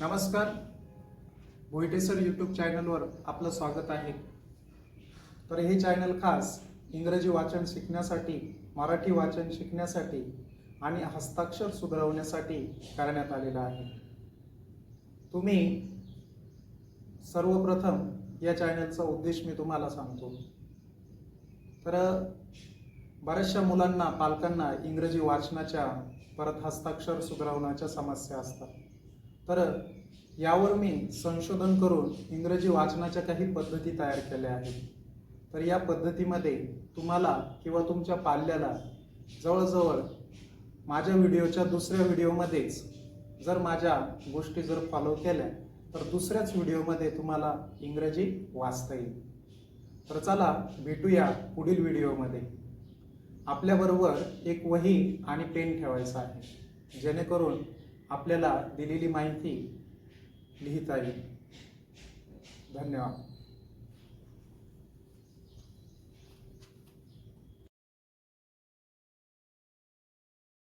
नमस्कार. भोईटेसर यूट्यूब चॅनलवर आपलं स्वागत आहे. तर हे चॅनल खास इंग्रजी वाचन शिकण्यासाठी मराठी वाचन शिकण्यासाठी आणि हस्ताक्षर सुधारवण्यासाठी करण्यात आलेलं आहे. तुम्ही सर्वप्रथम या चॅनलचा उद्देश मी तुम्हाला सांगतो. तर बऱ्याचशा मुलांना पालकांना इंग्रजी वाचनाच्या परत हस्ताक्षर सुधारवण्याच्या समस्या असतात. तर यावर मी संशोधन करून इंग्रजी वाचनाच्या काही पद्धती तयार केल्या आहेत. तर या पद्धतीमध्ये तुम्हाला किंवा तुमच्या पाल्याला जवळजवळ माझ्या व्हिडिओच्या दुसऱ्या व्हिडिओमध्येच जर माझ्या गोष्टी जर फॉलो केल्या तर दुसऱ्याच व्हिडिओमध्ये तुम्हाला इंग्रजी वाचता येईल. तर चला भेटूया पुढील व्हिडिओमध्ये. आपल्याबरोबर एक वही आणि पेन ठेवायचा आहे. जेणेकरून आपल्याला दिलेली माहिती लिहिता येईल. धन्यवाद.